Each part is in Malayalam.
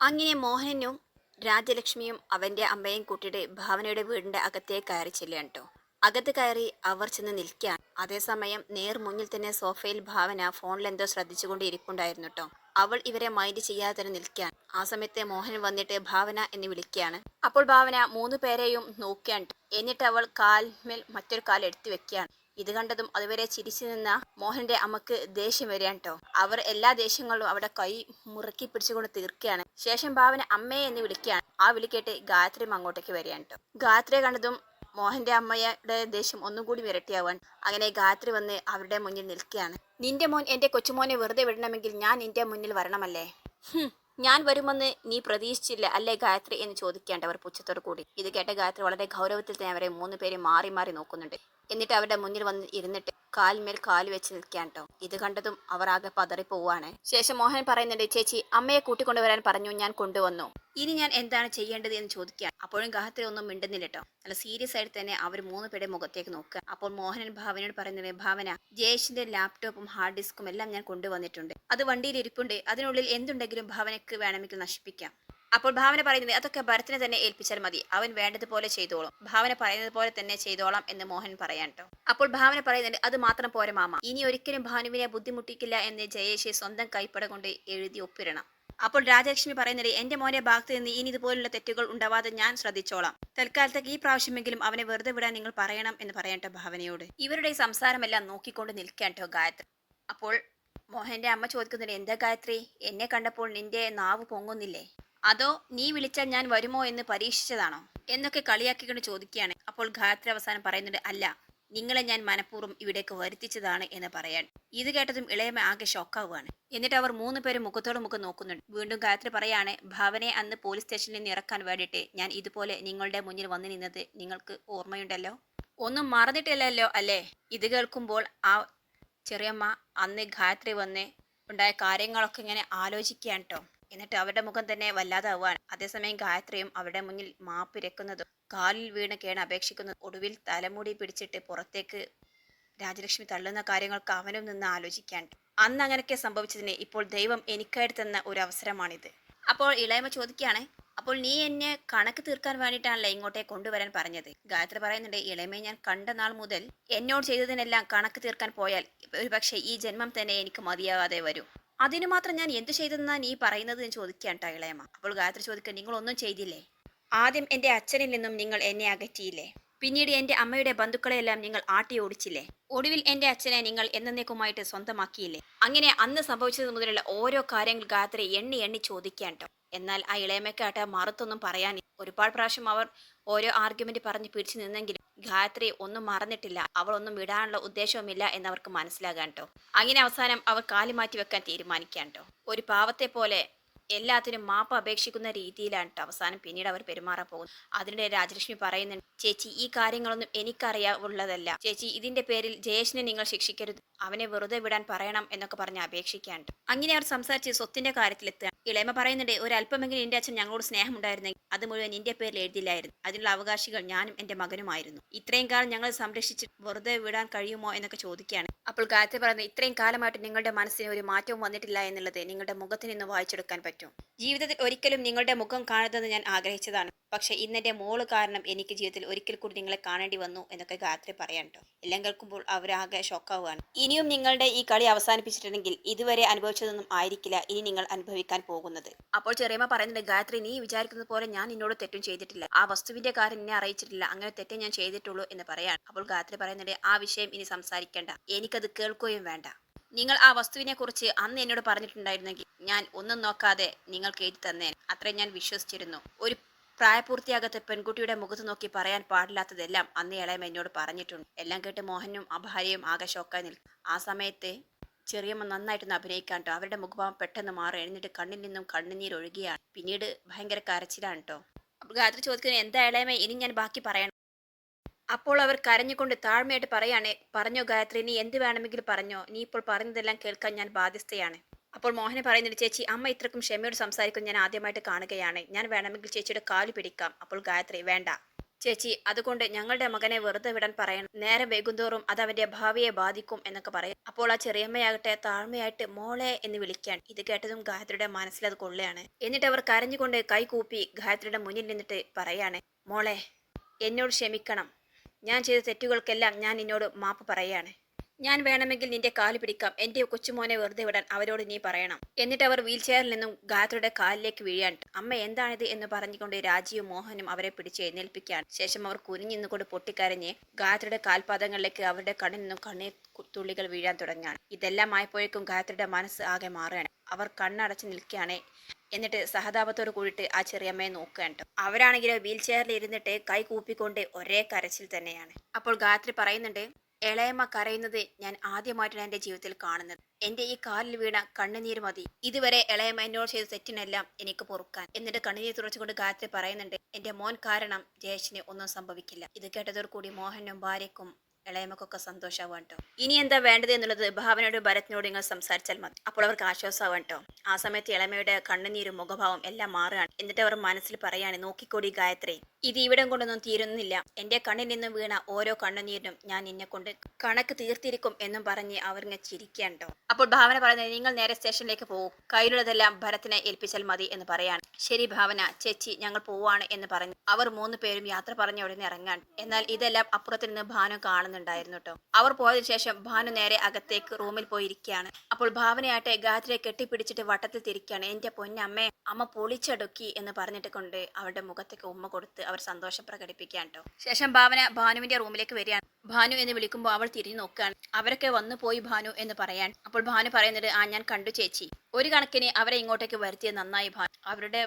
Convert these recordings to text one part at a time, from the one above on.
അങ്ങനെ മോഹനനും രാജലക്ഷ്മിയും അവന്റെ അമ്മയും കൂട്ടിയിട്ട് ഭാവനയുടെ വീടിന്റെ അകത്തേക്ക് കയറി ചെല്ലുകയാണ് കേട്ടോ അകത്ത് കയറി അവർ ചെന്ന് നിൽക്കാൻ അതേസമയം നേർ മുന്നിൽ തന്നെ സോഫയിൽ ഭാവന ഫോണിൽ എന്തോ ശ്രദ്ധിച്ചുകൊണ്ട് ഇരിപ്പുണ്ടായിരുന്നു കേട്ടോ അവൾ ഇവരെ മൈൻഡ് ചെയ്യാതെ തന്നെ നിൽക്കാൻ ആ സമയത്ത് മോഹൻ വന്നിട്ട് ഭാവന എന്ന് വിളിക്കുകയാണ്. അപ്പോൾ ഭാവന മൂന്ന് പേരെയും നോക്കുകയാണ് എന്നിട്ട് അവൾ കാൽമേൽ മറ്റൊരു കാൽ എടുത്തു വെക്കുകയാണ്. ഇത് കണ്ടതും അതുവരെ ചിരിച്ചു നിന്ന മോഹന്റെ അമ്മയ്ക്ക് ദേഷ്യം വരികയാണ് കേട്ടോ അവർ എല്ലാ ദേഷ്യങ്ങളും അവിടെ കൈ മുറുക്കി പിടിച്ചുകൊണ്ട് തീർക്കുകയാണ്. ശേഷം ഭാവന അമ്മയെ എന്ന് വിളിക്കുകയാണ്. ആ വിളിക്കേട്ട് ഗായത്രിയും അങ്ങോട്ടേക്ക് വരികയാണ് കേട്ടോ ഗായത്രിയെ കണ്ടതും മോഹന്റെ അമ്മയുടെ ദേഷ്യം ഒന്നും കൂടി ഇരട്ടിയാവാൻ അങ്ങനെ ഗായത്രി വന്ന് അവരുടെ മുന്നിൽ നിൽക്കുകയാണ്. നിന്റെ മോൻ എന്റെ കൊച്ചുമോനെ വെറുതെ വിടണമെങ്കിൽ ഞാൻ നിന്റെ മുന്നിൽ വരണമല്ലേ? ഞാൻ വരുമെന്ന് നീ പ്രതീക്ഷിച്ചില്ല അല്ലേ ഗായത്രി? എന്ന് ചോദിക്കേണ്ടവർ പുച്ഛത്തോടു കൂടി. ഇത് കേട്ട ഗായത്രി വളരെ ഗൗരവത്തിൽ തന്നെ അവരെ മൂന്ന് പേര് മാറി മാറി നോക്കുന്നുണ്ട്. എന്നിട്ട് അവരുടെ മുന്നിൽ വന്ന് ഇരുന്നിട്ട് കാൽമേൽ കാൽ വെച്ച് നിൽക്കാൻ കേട്ടോ ഇത് കണ്ടതും അവർ ആകെ പതറിപ്പോവാണ്. ശേഷം മോഹൻ പറയുന്നുണ്ട് ചേച്ചി അമ്മയെ കൂട്ടിക്കൊണ്ടുവരാൻ പറഞ്ഞു ഞാൻ കൊണ്ടുവന്നു. ഇനി ഞാൻ എന്താണ് ചെയ്യേണ്ടത് എന്ന് ചോദിക്കാൻ? അപ്പോഴും ഗാഹത്തിൽ ഒന്നും മിണ്ടുന്നില്ല കേട്ടോ നല്ല സീരിയസ് ആയിട്ട് തന്നെ അവർ മൂന്ന് പേരുടെ മുഖത്തേക്ക് നോക്കുക. അപ്പോൾ മോഹനൻ ഭാവനയോട് പറയുന്നത് ഭാവന ജയേഷിന്റെ ലാപ്ടോപ്പും ഹാർഡ് ഡിസ്കും എല്ലാം ഞാൻ കൊണ്ടുവന്നിട്ടുണ്ട്. അത് വണ്ടിയിൽ ഇരിപ്പുണ്ട്. അതിനുള്ളിൽ എന്തുണ്ടെങ്കിലും ഭാവനയ്ക്ക് വേണമെങ്കിൽ നശിപ്പിക്കാം. അപ്പോൾ ഭാവന പറയുന്നത് അതൊക്കെ ഭരത്തിനെ തന്നെ ഏൽപ്പിച്ചാൽ മതി. അവൻ വേണ്ടതുപോലെ ചെയ്തോളും. ഭാവന പറയുന്നത് പോലെ തന്നെ ചെയ്തോളാം എന്ന് മോഹൻ പറയാൻ അപ്പോൾ ഭാവന പറയുന്നുണ്ട് അത് മാത്രം പോരെ മാമ. ഇനി ഒരിക്കലും ഭാനുവിനെ ബുദ്ധിമുട്ടിക്കില്ല എന്ന് ജയേഷ് സ്വന്തം കൈപ്പട കൊണ്ട് എഴുതി ഒപ്പിടണം. അപ്പോൾ രാജലക്ഷ്മി പറയുന്നത് എന്റെ മോനെ ഭാഗത്ത് നിന്ന് ഇനി ഇതുപോലുള്ള തെറ്റുകൾ ഉണ്ടാവാതെ ഞാൻ ശ്രദ്ധിച്ചോളാം. തൽക്കാലത്തേക്ക് ഈ പ്രാവശ്യമെങ്കിലും അവനെ വെറുതെ വിടാൻ നിങ്ങൾ പറയണം എന്ന് പറയട്ടെ ഭാവനയോട്. ഇവരുടെ സംസാരമെല്ലാം നോക്കിക്കൊണ്ട് നിൽക്കാട്ടോ ഗായത്രി. അപ്പോൾ മോഹന്റെ അമ്മ ചോദിക്കുന്നുണ്ട് എന്താ ഗായത്രി? എന്നെ കണ്ടപ്പോൾ നിന്റെ നാവ് പൊങ്ങുന്നില്ലേ? അതോ നീ വിളിച്ചാൽ ഞാൻ വരുമോ എന്ന് പരീക്ഷിച്ചതാണോ? എന്നൊക്കെ കളിയാക്കിക്കൊണ്ട് ചോദിക്കുകയാണ്. അപ്പോൾ ഗായത്രി അവസാനം പറയുന്നുണ്ട് അല്ല നിങ്ങളെ ഞാൻ മനഃപൂർവം ഇവിടേക്ക് വരുത്തിച്ചതാണ് എന്ന് പറയാൻ. ഇത് കേട്ടതും ഇളയമ ആകെ ഷോക്കാവുകയാണ് എന്നിട്ട് അവർ മൂന്ന് പേരും മുഖത്തോട് മുഖം നോക്കുന്നുണ്ട്. വീണ്ടും ഗായത്രി പറയാണ് ഭാവനെ അന്ന് പോലീസ് സ്റ്റേഷനിൽ നിന്ന് ഇറക്കാൻ വേണ്ടിയിട്ട് ഞാൻ ഇതുപോലെ നിങ്ങളുടെ മുന്നിൽ വന്നു നിന്നത് നിങ്ങൾക്ക് ഓർമ്മയുണ്ടല്ലോ? ഒന്നും മറന്നിട്ടില്ലല്ലോ അല്ലേ? ഇത് കേൾക്കുമ്പോൾ ആ ചെറിയമ്മ അന്ന് ഗായത്രി വന്ന് ഉണ്ടായ കാര്യങ്ങളൊക്കെ ഇങ്ങനെ ആലോചിക്കുകയാണ് കേട്ടോ എന്നിട്ട് അവരുടെ മുഖം തന്നെ വല്ലാതാവുകയാണ് അതേസമയം ഗായത്രിയും അവരുടെ മുന്നിൽ മാപ്പിരക്കുന്നതും കാലിൽ വീണ് കേണ് അപേക്ഷിക്കുന്നതും ഒടുവിൽ തലമുടി പിടിച്ചിട്ട് പുറത്തേക്ക് രാജലക്ഷ്മി തള്ളുന്ന കാര്യങ്ങൾക്ക് അവനും നിന്ന് ആലോചിക്കാൻ. അന്ന് അങ്ങനെയൊക്കെ സംഭവിച്ചതിന് ഇപ്പോൾ ദൈവം എനിക്കായിട്ട് തന്ന ഒരു അവസരമാണിത്. അപ്പോൾ ഇളയമ ചോദിക്കുകയാണ് അപ്പോൾ നീ എന്നെ കണക്ക് തീർക്കാൻ വേണ്ടിയിട്ടാണല്ലേ ഇങ്ങോട്ടേ കൊണ്ടുവരാൻ പറഞ്ഞത്? ഗായത്രി പറയുന്നുണ്ട് ഇളയമേ ഞാൻ കണ്ട നാൾ മുതൽ എന്നോട് ചെയ്തതിനെല്ലാം കണക്ക് തീർക്കാൻ പോയാൽ ഒരുപക്ഷേ ഈ ജന്മം തന്നെ എനിക്ക് മതിയാവാതെ വരും. അതിനു മാത്രം ഞാൻ എന്ത് ചെയ്തെന്നാ നീ പറയുന്നത് എന്ന് ട്ടോ ഇളയമ്മ അപ്പോൾ ഗായത്രി ചോദിക്കാൻ നിങ്ങളൊന്നും ചെയ്തില്ലേ? ആദ്യം എന്റെ അച്ഛനിൽ നിന്നും നിങ്ങൾ എന്നെ അകറ്റിയില്ലേ? പിന്നീട് എന്റെ അമ്മയുടെ ബന്ധുക്കളെയെല്ലാം നിങ്ങൾ ആട്ടി ഓടിച്ചില്ലേ? ഒടുവിൽ എന്റെ അച്ഛനെ നിങ്ങൾ എന്നേക്കുമായിട്ട് സ്വന്തമാക്കിയില്ലേ? അങ്ങനെ അന്ന് സംഭവിച്ചത് മുതലുള്ള ഓരോ കാര്യങ്ങൾ ഗായത്രി എണ്ണി എണ്ണി ചോദിക്കാൻ എന്നാൽ ആ ഇളയമ്മക്കാട്ട് മറുത്തൊന്നും പറയാൻ ഒരുപാട് പ്രാവശ്യം അവർ ഓരോ ആർഗ്യുമെന്റ് പറഞ്ഞ് പിടിച്ചു നിന്നെങ്കിലും ഗായത്രി ഒന്നും മറന്നിട്ടില്ല. അവൾ ഒന്നും വിടാനുള്ള ഉദ്ദേശവുമില്ല എന്നവർക്ക് മനസ്സിലാകാൻ ട്ടോ. അങ്ങനെ അവസാനം അവർ കാലി മാറ്റി വെക്കാൻ തീരുമാനിക്കാൻ ട്ടോ. ഒരു പാവത്തെ പോലെ എല്ലാത്തിനും മാപ്പ് അപേക്ഷിക്കുന്ന രീതിയിലാണ് അവസാനം പിന്നീട് അവർ പെരുമാറാൻ പോകുന്നത്. അതിനിടെ രാജലക്ഷ്മി പറയുന്നുണ്ട് ചേച്ചി ഈ കാര്യങ്ങളൊന്നും എനിക്കറിയാവുള്ളതല്ല. ചേച്ചി ഇതിന്റെ പേരിൽ ജയേഷിനെ നിങ്ങൾ ശിക്ഷിക്കരുത്. അവനെ വെറുതെ വിടാൻ പറയണം എന്നൊക്കെ പറഞ്ഞ് അപേക്ഷിക്കാണ്ട്. അങ്ങനെ അവർ സംസാരിച്ച് സ്വത്തിന്റെ കാര്യത്തിലെത്തുക ഇളയമ പറയുന്നുണ്ട് ഒരു അല്പമെങ്കിലും എന്റെ അച്ഛൻ ഞങ്ങളോട് സ്നേഹമുണ്ടായിരുന്നെങ്കിൽ അത് മുഴുവൻ നിന്റെ പേരിൽ എഴുതില്ലായിരുന്നു. അതിനുള്ള അവകാശികൾ ഞാനും എന്റെ മകനുമായിരുന്നു. ഇത്രയും കാലം ഞങ്ങൾ സംരക്ഷിച്ച് വെറുതെ വിടാൻ കഴിയുമോ എന്നൊക്കെ ചോദിക്കുകയാണ്. അപ്പോൾ ഗായത്രി പറയുന്നത് ഇത്രയും കാലമായിട്ട് നിങ്ങളുടെ മനസ്സിന് ഒരു മാറ്റവും വന്നിട്ടില്ല എന്നുള്ളത് നിങ്ങളുടെ മുഖത്തിൽ നിന്ന് വായിച്ചെടുക്കാൻ പറ്റും. ജീവിതത്തിൽ ഒരിക്കലും നിങ്ങളുടെ മുഖം കാണരുതെന്ന് ഞാൻ ആഗ്രഹിച്ചതാണ്. പക്ഷെ ഇന്നെന്റെ മോൾ കാരണം എനിക്ക് ജീവിതത്തിൽ ഒരിക്കൽ കൂടി നിങ്ങളെ കാണേണ്ടി വന്നു എന്നൊക്കെ ഗായത്രി പറയാൻ കേട്ടോ എല്ലാം കേൾക്കുമ്പോൾ അവരാകെ ഷോക്കാവുകയാണ്. ഇനിയും നിങ്ങളുടെ ഈ കളി അവസാനിപ്പിച്ചിട്ടുണ്ടെങ്കിൽ ഇതുവരെ അനുഭവിച്ചതൊന്നും ആയിരിക്കില്ല ഇനി നിങ്ങൾ അനുഭവിക്കാൻ പോകുന്നത്. അപ്പോൾ ചെറിയമ്മ പറയുന്നുണ്ട് ഗായത്രി നീ വിചാരിക്കുന്നത് പോലെ ഞാൻ നിന്നോട് തെറ്റും ചെയ്തിട്ടില്ല. ആ വസ്തുവിന്റെ കാര്യം എന്നെ അറിയിച്ചിട്ടില്ല. അങ്ങനെ തെറ്റേ ഞാൻ ചെയ്തിട്ടുള്ളൂ എന്ന് പറയാണ്. അപ്പോൾ ഗായത്രി പറയുന്നുണ്ട് ആ വിഷയം ഇനി സംസാരിക്കേണ്ട. എനിക്കത് കേൾക്കുകയും വേണ്ട. നിങ്ങൾ ആ വസ്തുവിനെ കുറിച്ച് അന്ന് എന്നോട് പറഞ്ഞിട്ടുണ്ടായിരുന്നെങ്കിൽ ഞാൻ ഒന്നും നോക്കാതെ നിങ്ങൾക്ക് എഴുതി തന്നേൻ അത്രയും ഞാൻ വിശ്വസിച്ചിരുന്നു. ഒരു പ്രായപൂർത്തിയാകാത്ത പെൺകുട്ടിയുടെ മുഖത്ത് നോക്കി പറയാൻ പാടില്ലാത്തതെല്ലാം അന്ന് ഇളയം എന്നോട് പറഞ്ഞിട്ടുണ്ട്. എല്ലാം കേട്ട് മോഹനും ആ ഭാര്യയും ആകെ ഷോക്കായി നിൽക്കും. ആ സമയത്ത് ചെറിയമ്മ നന്നായിട്ടൊന്ന് അഭിനയിക്കാൻ കേട്ടോ അവരുടെ മുഖഭാവം പെട്ടെന്ന് മാറി. എഴുന്നിട്ട് കണ്ണിൽ നിന്നും കണ്ണുനീർ ഒഴുകിയാണ്. പിന്നീട് ഭയങ്കര കരച്ചിലാണ് കേട്ടോ അപ്പോൾ ഗായത്രി ചോദിക്കുന്നത് എന്താ ഇളയമേ? ഇനി ഞാൻ ബാക്കി പറയണം. അപ്പോൾ അവർ കരഞ്ഞുകൊണ്ട് താഴ്മയായിട്ട് പറയാണ് പറഞ്ഞോ ഗായത്രി നീ എന്ത് വേണമെങ്കിലും പറഞ്ഞോ. നീ ഇപ്പോൾ പറഞ്ഞതെല്ലാം കേൾക്കാൻ ഞാൻ ബാധ്യസ്ഥയാണ്. അപ്പോൾ മോഹനെ പറയുന്നുണ്ട് ചേച്ചി അമ്മ ഇത്രക്കും ക്ഷമയോട് സംസാരിക്കും ഞാൻ ആദ്യമായിട്ട് കാണുകയാണ്. ഞാൻ വേണമെങ്കിൽ ചേച്ചിയുടെ കാൽ പിടിക്കാം. അപ്പോൾ ഗായത്രി വേണ്ട. ചേച്ചി അതുകൊണ്ട് ഞങ്ങളുടെ മകനെ വെറുതെ വിടാൻ പറയണം. നേരെ വൈകുന്തോറും അത് അവന്റെ ഭാവിയെ ബാധിക്കും എന്നൊക്കെ പറയും. അപ്പോൾ ആ ചെറിയമ്മയാകട്ടെ താഴ്മയായിട്ട് മോളെ എന്ന് വിളിക്കാൻ. ഇത് കേട്ടതും ഗായത്രിയുടെ മനസ്സിലത് കൊള്ളുകയാണ്. എന്നിട്ട് അവർ കരഞ്ഞുകൊണ്ട് കൈകൂപ്പി ഗായത്രിയുടെ മുന്നിൽ നിന്നിട്ട് പറയാണ് മോളെ എന്നോട് ക്ഷമിക്കണം. ഞാൻ ചെയ്ത തെറ്റുകൾക്കെല്ലാം ഞാൻ നിന്നോട് മാപ്പ് പറയാണ് ഞാൻ വേണമെങ്കിൽ നിന്റെ കാൽ പിടിക്കാം. എന്റെ കൊച്ചുമോനെ വെറുതെ വിടാൻ അവരോട് നീ പറയണം. എന്നിട്ട് അവർ വീൽചെയറിൽ നിന്നും ഗായത്രിയുടെ കാലിലേക്ക് വീഴാൻ. അമ്മ എന്താണിത് എന്ന് പറഞ്ഞുകൊണ്ട് രാജിയും മോഹനും അവരെ പിടിച്ച് എഴുന്നേൽപ്പിക്കുകയാണ് ശേഷം അവർ കുനിഞ്ഞിന്നുകൊണ്ട് പൊട്ടിക്കരഞ്ഞ് ഗായത്രിയുടെ കാൽപാദങ്ങളിലേക്ക് അവരുടെ കണ്ണിൽ നിന്നും കണ്ണീർ തുള്ളികൾ വീഴാൻ തുടങ്ങുകയാണ് ഇതെല്ലാം ആയപ്പോഴേക്കും ഗായത്രിയുടെ മനസ്സ് ആകെ മാറുകയാണ്. അവർ കണ്ണടച്ച് നിൽക്കുകയാണ്. എന്നിട്ട് സഹതാപത്തോട് കൂടിയിട്ട് ആ ചെറിയമ്മയെ നോക്കുകയാണ് അവരാണെങ്കിലും വീൽ ചെയറിൽ ഇരുന്നിട്ട് കൈ കൂപ്പിക്കൊണ്ട് ഒരേ കരച്ചിൽ തന്നെയാണ്. അപ്പോൾ ഗായത്രി പറയുന്നുണ്ട് ഇളയമ്മ കരയുന്നത് ഞാൻ ആദ്യമായിട്ടാണ് എന്റെ ജീവിതത്തിൽ കാണുന്നത്. എന്റെ ഈ കാലിൽ വീണ കണ്ണുനീര് മതി. ഇതുവരെ ഇളയമ്മ എന്നോട് ചെയ്ത തെറ്റിനെല്ലാം എനിക്ക് പൊറുക്കാൻ. എന്നിട്ട് കണ്ണുനീർ തുറച്ചുകൊണ്ട് ഗായത്രി പറയുന്നുണ്ട് എന്റെ മോൻ കാരണം ജയേഷിന് ഒന്നും സംഭവിക്കില്ല. ഇത് കേട്ടതോടു കൂടി മോഹനും ഭാര്യക്കും ഇളയമ്മക്കൊക്കെ സന്തോഷമാവാൻ കേട്ടോ ഇനി എന്താ വേണ്ടത് എന്നുള്ളത് ഭാവനയോട് ഭരത്തിനോട് നിങ്ങൾ സംസാരിച്ചാൽ മതി. അപ്പോൾ അവർക്ക് ആശ്വാസമാവാൻ കേട്ടോ ആ സമയത്ത് ഇളമയുടെ കണ്ണുനീരും മുഖഭാവം എല്ലാം മാറുകയാണ്. എന്നിട്ട് അവർ മനസ്സിൽ പറയാണ് നോക്കിക്കോടി ഗായത്രി ഇത് ഇവിടം കൊണ്ടൊന്നും തീരുന്നില്ല. എന്റെ കണ്ണിൽ നിന്നും വീണ ഓരോ കണ്ണുനീരിനും ഞാൻ നിന്നെ കൊണ്ട് കണക്ക് തീർത്തിരിക്കും എന്നും പറഞ്ഞ് അവർങ്ങ് ചിരിക്കണ്ടോ? അപ്പോൾ ഭാവന പറയുന്നത് നിങ്ങൾ നേരെ സ്റ്റേഷനിലേക്ക് പോകും. കയ്യിലുള്ളതെല്ലാം ഭരത്തിനെ ഏൽപ്പിച്ചാൽ മതി എന്ന് പറയാണ്. ശരി ഭാവന ചേച്ചി ഞങ്ങൾ പോവാണ് എന്ന് പറഞ്ഞു. അവർ മൂന്ന് പേരും യാത്ര പറഞ്ഞ ഉടനെ ഇറങ്ങാൻ എന്നാൽ ഇതെല്ലാം അപ്പുറത്ത് നിന്ന് ഭാനു കാണുന്നുണ്ടായിരുന്നു കേട്ടോ അവർ പോയതിനു ശേഷം ഭാനു നേരെ അകത്തേക്ക് റൂമിൽ പോയിരിക്കുകയാണ്. അപ്പോൾ ഭാവനയാട്ടെ ഗായത്രിയെ കെട്ടിപ്പിടിച്ചിട്ട് വട്ടത്തിൽ തിരിക്കുകയാണ്. എന്റെ പൊന്നമ്മേ അമ്മ പൊളിച്ചടുക്കി എന്ന് പറഞ്ഞിട്ട് കൊണ്ട് അവളുടെ മുഖത്തേക്ക് ഉമ്മ കൊടുത്ത് അവർ സന്തോഷം പ്രകടിപ്പിക്കുകയാണ് കേട്ടോ ശേഷം ഭാവന ഭാനുവിന്റെ റൂമിലേക്ക് വരികയാണ്. ഭാനു എന്ന് വിളിക്കുമ്പോൾ അവൾ തിരിഞ്ഞു നോക്കുകയാണ്. അവരൊക്കെ വന്നു പോയി ഭാനു എന്ന് പറയാൻ. അപ്പോൾ ഭാനു പറയുന്നത് ആ ഞാൻ കണ്ടു ചേച്ചി. ഒരു കണക്കിന് അവരെ ഇങ്ങോട്ടേക്ക് വരുത്തിയത് നന്നായി ഭാനു. അവരുടെ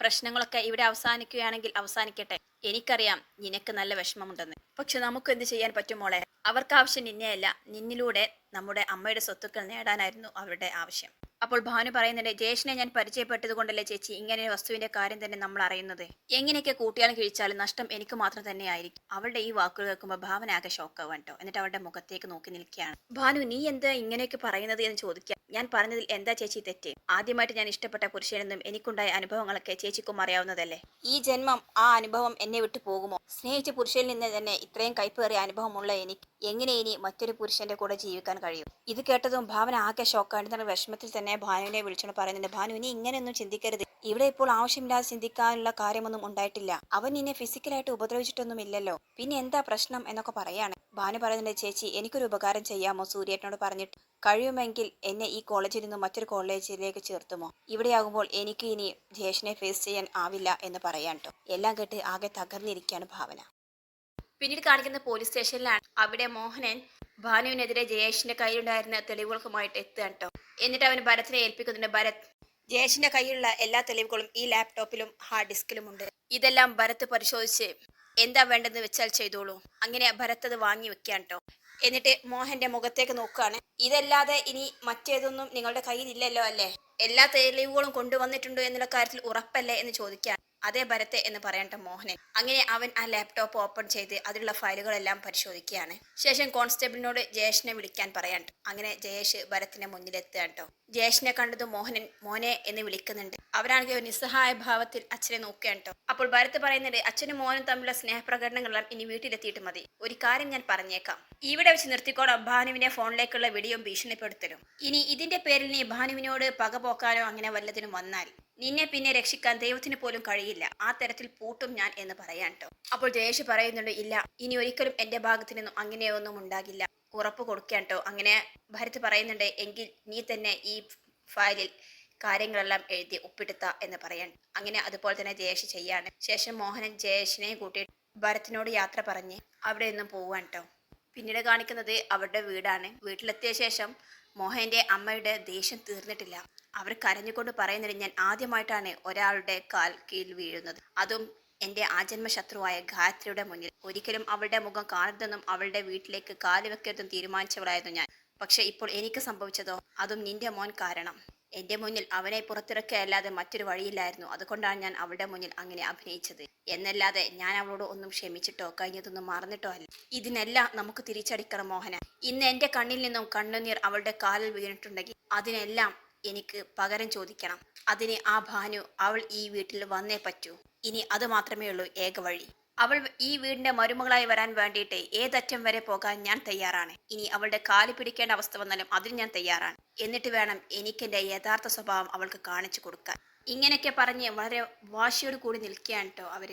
പ്രശ്നങ്ങളൊക്കെ ഇവിടെ അവസാനിക്കുകയാണെങ്കിൽ അവസാനിക്കട്ടെ. എനിക്കറിയാം നിനക്ക് നല്ല വിഷമമുണ്ടെന്ന്. പക്ഷെ നമുക്ക് എന്ത് ചെയ്യാൻ പറ്റും മോളെ? അവർക്ക് ആവശ്യം നിന്നെയല്ല. നിന്നിലൂടെ നമ്മുടെ അമ്മയുടെ സ്വത്തുക്കൾ നേടാനായിരുന്നു അവരുടെ ആവശ്യം. അപ്പോൾ ഭാനു പറയുന്നുണ്ട് ജയേഷിനെ ഞാൻ പരിചയപ്പെട്ടത് കൊണ്ടല്ലേ ചേച്ചി ഇങ്ങനെ വസ്തുവിന്റെ കാര്യം തന്നെ നമ്മൾ അറിയുന്നത്. എങ്ങനെയൊക്കെ കൂട്ടിയാലും കിഴിച്ചാലും നഷ്ടം എനിക്ക് മാത്രം തന്നെയായിരിക്കും അവളുടെ ഈ വാക്കുകൾ കേൾക്കുമ്പോൾ ഭാവന ആകെ ഷോക്കാവാൻ കേട്ടോ. എന്നിട്ട് അവളുടെ മുഖത്തേക്ക് നോക്കി നിൽക്കുകയാണ്. ഭാനു നീ എന്താ ഇങ്ങനെയൊക്കെ പറയുന്നത് എന്ന് ചോദിക്കാം ഞാൻ പറഞ്ഞതിൽ എന്താ ചേച്ചി തെറ്റ്? ആദ്യമായിട്ട് ഞാൻ ഇഷ്ടപ്പെട്ട പുരുഷനെന്നും എനിക്കുണ്ടായ അനുഭവങ്ങളൊക്കെ ചേച്ചിക്കും അറിയാവുന്നതല്ലേ? ഈ ജന്മം ആ അനുഭവം എന്നെ വിട്ടു പോകുമോ? സ്നേഹിച്ച പുരുഷനിൽ നിന്ന് തന്നെ ഇത്രയും കൈപ്പേറിയ അനുഭവമുള്ള എനിക്ക് എങ്ങനെ ഇനി മറ്റൊരു പുരുഷന്റെ കൂടെ ജീവിക്കാൻ കഴിയും? ഇത് കേട്ടതും ഭാവന ആകെ ഷോക്കാണ്. തന്നെ വിഷമത്തിൽ തന്നെ ഭാനുവിനെ വിളിച്ചുകൊണ്ട് പറയുന്നുണ്ട് ഭാനു ഇനി ഇങ്ങനെയൊന്നും ചിന്തിക്കരുത്. ഇവിടെ ഇപ്പോൾ ആവശ്യമില്ലാതെ ചിന്തിക്കാനുള്ള കാര്യമൊന്നും ഉണ്ടായിട്ടില്ല. അവൻ നിന്നെ ഫിസിക്കലായിട്ട് ഉപദ്രവിച്ചിട്ടൊന്നും ഇല്ലല്ലോ. പിന്നെ എന്താ പ്രശ്നം എന്നൊക്കെ പറയാണ്. ഭാനു പറയുന്നുണ്ട് ചേച്ചി എനിക്കൊരു ഉപകാരം ചെയ്യാമോ? സൂര്യേട്ടനോട് പറഞ്ഞിട്ട്. കഴിയുമെങ്കിൽ എന്നെ ഈ കോളേജിൽ നിന്ന് മറ്റൊരു കോളേജിലേക്ക് ചേർത്തുമോ? ഇവിടെയാകുമ്പോൾ എനിക്ക് ഇനി ജേഷനെ ഫേസ് ചെയ്യാൻ ആവില്ല എന്ന് പറയാൻ ട്ടോ. എല്ലാം കേട്ട് ആകെ തകർന്നിരിക്കുകയാണ് ഭാവന. പിന്നീട് കാണിക്കുന്ന പോലീസ് സ്റ്റേഷനിലാണ് അവിടെ മോഹനൻ ഭാനുവിനെതിരെ ജയേഷിന്റെ കയ്യിലുണ്ടായിരുന്ന തെളിവുകൾക്കുമായിട്ട് എത്തുകയാണ് കേട്ടോ എന്നിട്ട് അവൻ ഭരത്തിനെ ഏൽപ്പിക്കുന്നുണ്ട്. ഭരത് ജയേഷിന്റെ കയ്യിലുള്ള എല്ലാ തെളിവുകളും ഈ ലാപ്ടോപ്പിലും ഹാർഡ് ഡിസ്കിലും ഉണ്ട്. ഇതെല്ലാം ഭരത് പരിശോധിച്ച് എന്താ വേണ്ടെന്ന് വെച്ചാൽ ചെയ്തോളൂ. അങ്ങനെ ഭരത് അത് വാങ്ങി വെക്കാൻ കേട്ടോ എന്നിട്ട് മോഹന്റെ മുഖത്തേക്ക് നോക്കുകയാണ് ഇതല്ലാതെ ഇനി മറ്റേതൊന്നും നിങ്ങളുടെ കയ്യിലില്ലല്ലോ അല്ലേ? എല്ലാ തെളിവുകളും കൊണ്ടുവന്നിട്ടുണ്ടോ എന്നുള്ള കാര്യത്തിൽ ഉറപ്പല്ലേ എന്ന് ചോദിക്കാൻ. അതേ ഭരത്തെ എന്ന് പറയണ്ട മോഹനൻ അങ്ങനെ അവൻ ആ ലാപ്ടോപ്പ് ഓപ്പൺ ചെയ്ത് അതിലുള്ള ഫയലുകളെല്ലാം പരിശോധിക്കുകയാണ്. ശേഷം കോൺസ്റ്റബിളിനോട് ജയേഷിനെ വിളിക്കാൻ പറയാൻ. അങ്ങനെ ജയേഷ് ഭരത്തിന്റെ മുന്നിലെത്തുകയാണ് കേട്ടോ. ജയേഷിനെ കണ്ടത് മോഹനൻ മോനെ എന്ന് വിളിക്കുന്നുണ്ട്. അവരാണെങ്കിൽ ഒരു നിസ്സഹായ ഭാവത്തിൽ അച്ഛനെ നോക്കുകയാണ് കേട്ടോ. അപ്പോൾ ഭരത് പറയുന്നുണ്ട് അച്ഛനും മോനും തമ്മിലുള്ള സ്നേഹപ്രകടനങ്ങളെല്ലാം ഇനി വീട്ടിലെത്തിയിട്ട് മതി. ഒരു കാര്യം ഞാൻ പറഞ്ഞേക്കാം. ഇവിടെ വെച്ച് നിർത്തിക്കോണം ഭാനുവിനെ ഫോണിലേക്കുള്ള വീഡിയോ ഭീഷണിപ്പെടുത്തലും. ഇനി ഇതിന്റെ പേരിൽ നീ ഭാനുവിനോട് പക പോക്കാനോ അങ്ങനെ വല്ലതിനും വന്നാൽ നിന്നെ പിന്നെ രക്ഷിക്കാൻ ദൈവത്തിന് പോലും കഴിയില്ല. ആ തരത്തിൽ പൂട്ടും ഞാൻ എന്ന് പറയാൻ കേട്ടോ അപ്പോൾ ജയേഷ് പറയുന്നുണ്ട് ഇല്ല ഇനി ഒരിക്കലും എന്റെ ഭാഗത്തു നിന്നും അങ്ങനെയൊന്നും ഉണ്ടാകില്ല. ഉറപ്പ് കൊടുക്കാൻ കേട്ടോ അങ്ങനെ ഭരത് പറയുന്നുണ്ട് എങ്കിൽ നീ തന്നെ ഈ ഫയലിൽ കാര്യങ്ങളെല്ലാം എഴുതി ഒപ്പിടുത്ത എന്ന് പറയാൻ അങ്ങനെ അതുപോലെ തന്നെ ജയേഷ് ചെയ്യാണ്. ശേഷം മോഹനൻ ജയേഷിനെ കൂട്ടി ഭരത്തിനോട് യാത്ര പറഞ്ഞ് അവിടെ നിന്നും പോവാൻ കേട്ടോ പിന്നീട് കാണിക്കുന്നത് അവരുടെ വീടാണ്. വീട്ടിലെത്തിയ ശേഷം മോഹന്റെ അമ്മയുടെ ദേഷ്യം തീർന്നിട്ടില്ല. അവർ കരഞ്ഞുകൊണ്ട് പറയുന്നത് ഞാൻ ആദ്യമായിട്ടാണ് ഒരാളുടെ കാൽ കീഴിൽ വീഴുന്നത്. അതും എന്റെ ആജന്മ ശത്രുവായ ഗായത്രിയുടെ മുന്നിൽ. ഒരിക്കലും അവളുടെ മുഖം കാണരുതെന്നും അവളുടെ വീട്ടിലേക്ക് കാൽ വെക്കരുതെന്നും തീരുമാനിച്ചവളായിരുന്നു ഞാൻ. പക്ഷെ ഇപ്പോൾ എനിക്ക് സംഭവിച്ചതോ? അതും നിന്റെ മോൻ കാരണം. എന്റെ മുന്നിൽ അവനെ പുറത്തിറക്കുകയല്ലാതെ മറ്റൊരു വഴിയില്ലായിരുന്നു. അതുകൊണ്ടാണ് ഞാൻ അവളുടെ മുന്നിൽ അങ്ങനെ അഭിനയിച്ചത്. എന്നല്ലാതെ ഞാൻ അവളോട് ഒന്നും ക്ഷമിച്ചിട്ടോ കഴിഞ്ഞതൊന്നും മറന്നിട്ടോ അല്ല. ഇതിനെല്ലാം നമുക്ക് തിരിച്ചടിക്കണം മോഹന. ഇന്ന് എന്റെ കണ്ണിൽ നിന്നും കണ്ണുനീർ അവളുടെ കാലിൽ വീണിട്ടുണ്ടെങ്കിൽ അതിനെല്ലാം എനിക്ക് പകരം ചോദിക്കണം. അതിന് ആ ഭാനു അവൾ ഈ വീട്ടിൽ വന്നേ പറ്റൂ. ഇനി അത് മാത്രമേ ഉള്ളൂ ഏക വഴി. അവൾ ഈ വീടിന്റെ മരുമകളായി വരാൻ വേണ്ടിയിട്ട് ഏതറ്റം വരെ പോകാൻ ഞാൻ തയ്യാറാണ്. ഇനി അവളുടെ കാലി പിടിക്കേണ്ട അവസ്ഥ വന്നാലും അതിന് ഞാൻ തയ്യാറാണ്. എന്നിട്ട് വേണം എനിക്കെന്റെ യഥാർത്ഥ സ്വഭാവം അവൾക്ക് കാണിച്ചു കൊടുക്കാൻ. ഇങ്ങനെയൊക്കെ പറഞ്ഞ് വളരെ വാശിയോട് കൂടി നിൽക്കുകയാണ് കേട്ടോ അവർ.